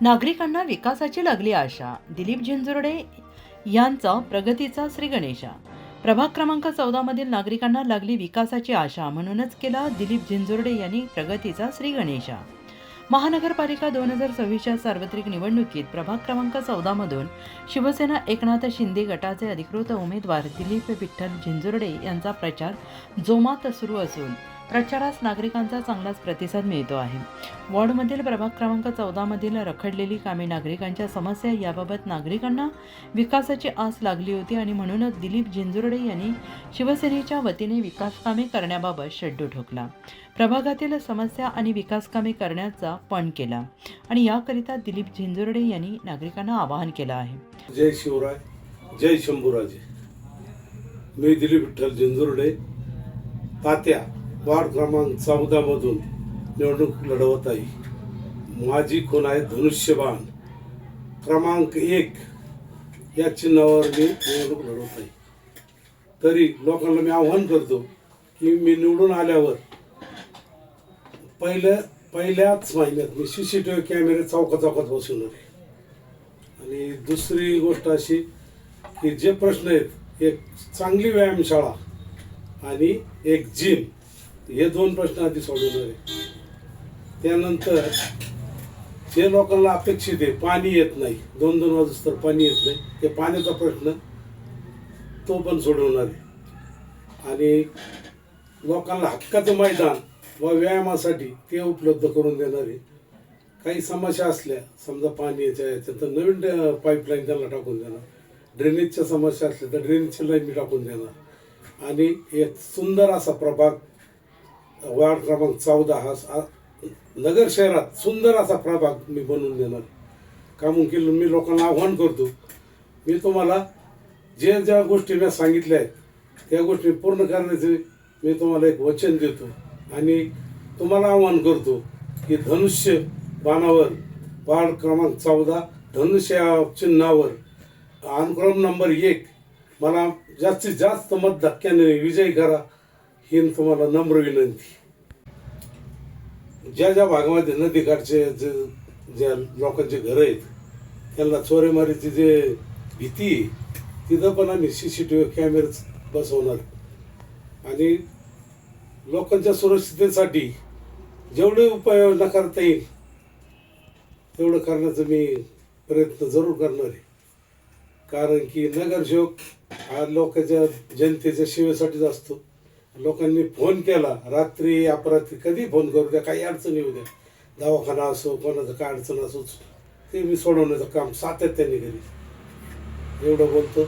नागरिकांना विकासाची लागली आशा. दिलीप झिंजुर्डे यांचा प्रगतीचा श्री गणेशा. प्रभाग क्रमांक चौदामधील नागरिकांना लागली विकासाची आशा म्हणूनच केला दिलीप झिंजुर्डे यांनी प्रगतीचा श्री गणेशा. महानगरपालिका दोन हजार सव्वीसच्या सार्वत्रिक निवडणुकीत प्रभाग क्रमांक चौदामधून शिवसेना एकनाथ शिंदे गटाचे अधिकृत उमेदवार दिलीप विठ्ठल झिंजुर्डे यांचा प्रचार जोमात सुरू असून प्रचारास नागरिकांचा चांगलाच प्रतिसाद मिळतो आहे. वॉर्डमधील प्रभाग क्रमांक चौदामधील रखडलेली कामे नागरिकांच्या समस्या याबाबत नागरिकांना विकासाची आस लागली होती आणि म्हणूनच दिलीप झिंजुर्डे यांनी शिवसेनेच्या वतीने विकासकामे करण्याबाबत शड्डू ठोकला. प्रभागातील समस्या आणि विकासकामे करण्याचा पण केला आणि याकरिता दिलीप झिंजुर्डे यांनी नागरिकांना आवाहन केलं आहे. जय शिवराय जय शंभूराजे. मी दिलीप विठ्ठल झिंजुर्डे तात्या. वार्ड क्रमांक चौदामधून निवडणूक लढवत आहे. माझी खून आहे धनुष्यबाण. क्रमांक एक या चिन्हावर मी निवडणूक लढवत आहे. तरी लोकांना मी आव्हान करतो की मी निवडून आल्यावर पहिल्या पहिल्याच महिन्यात मी सी सी टी व्ही कॅमेरे चौका चौकात बसवणार आहे. आणि दुसरी गोष्ट अशी की जे प्रश्न आहेत एक चांगली व्यायामशाळा आणि एक जिम हे दोन प्रश्न आधी सोडवणार आहे त्यानंतर जे लोकांना अपेक्षित आहे पाणी येत नाही दोन दोन वाजता तर पाणी येत नाही ते पाण्याचा प्रश्न तो पण सोडवणार आहे. आणि लोकांना हक्काचं मैदान व व्यायामासाठी ते उपलब्ध करून देणार आहे. काही समस्या असल्या समजा पाणी याच्या तर नवीन पाईपलाईन त्यांना टाकून देणार. ड्रेनेजच्या समस्या असल्या तर ड्रेनेजची लाईन मी टाकून देणार. आणि एक सुंदर असा प्रभाग वार्ड क्रमांक चौदा हा नगर शहरात सुंदर असा प्रभाग मी बनवून देणार. कामून केलं मी लोकांना आव्हान करतो. मी तुम्हाला जे ज्या गोष्टी मी सांगितल्या आहेत त्या गोष्टी पूर्ण करण्याचे मी तुम्हाला एक वचन देतो. आणि तुम्हाला आव्हान करतो की धनुष्य बाणावर वार्ड क्रमांक चौदा धनुष्य चिन्हावर अनुक्रम नंबर एक मला जास्तीत जास्त मत धक्क्याने विजयी करा. ही तुम्हाला नम्र विनंती. ज्या ज्या भागामध्ये नदीकाठचे जे ज्या लोकांचे घरं आहेत त्यांना चोरेमारीची जे भीती आहे, तिथं पण आम्ही सी सी टी व्ही कॅमेरे बसवणार. आणि लोकांच्या सुरक्षिततेसाठी जेवढे उपाययोजना करता येईल तेवढं करण्याचा मी प्रयत्न जरूर करणार आहे. कारण की नगरसेवक हा लोकांच्या जनतेच्या सेवेसाठीच असतो. लोकांनी फोन केला रात्री अपरात्री कधी फोन करू द्या काही अडचण येऊ द्या. दवाखाना असो कोणाचं काय अडचण असो ते मी सोडवण्याचं काम सातत्याने करी एवढं बोलतो.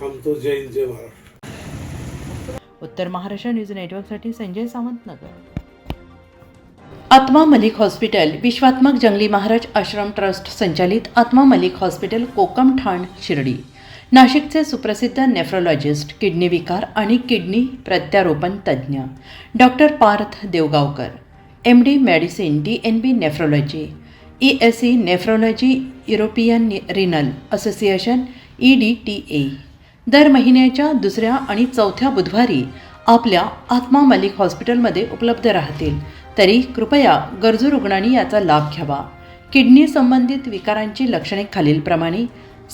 थांबतो. जय हिंद जय महाराष्ट्र. उत्तर महाराष्ट्र न्यूज नेटवर्कसाठी संजय सावंत नगर आत्मा मलिक हॉस्पिटल विश्वात्मक जंगली महाराज आश्रम ट्रस्ट संचालित आत्मा मलिक हॉस्पिटल कोकम ठाण शिर्डी. नाशिकचे सुप्रसिद्ध नेफ्रोलॉजिस्ट किडनी विकार आणि किडनी प्रत्यारोपण तज्ज्ञ doctor Parth Deogaonkar M D medicine D N B nephrology E S E nephrology European renal association E D T A दर महिन्याच्या दुसऱ्या आणि चौथ्या बुधवारी आपल्या आत्मा मलिक हॉस्पिटलमध्ये उपलब्ध राहतील. तरी कृपया गरजू रुग्णांनी याचा लाभ घ्यावा. किडनी संबंधित विकारांची लक्षणे खालीलप्रमाणे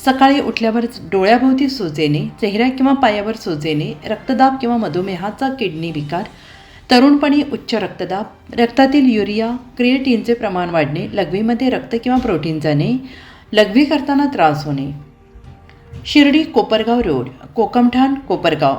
सकाळी उठल्यावर डोळ्याभोवती सुजेने चेहऱ्या किंवा पायावर सुजेने रक्तदाब किंवा मधुमेहाचा किडनी विकार तरुणपणी उच्च रक्तदाब रक्तातील युरिया क्रिएटिनचे प्रमाण वाढणे लघवीमध्ये रक्त किंवा प्रोटीन जाणे लघवी करताना त्रास होणे. शिर्डी कोपरगाव रोड कोकमठाण कोपरगाव.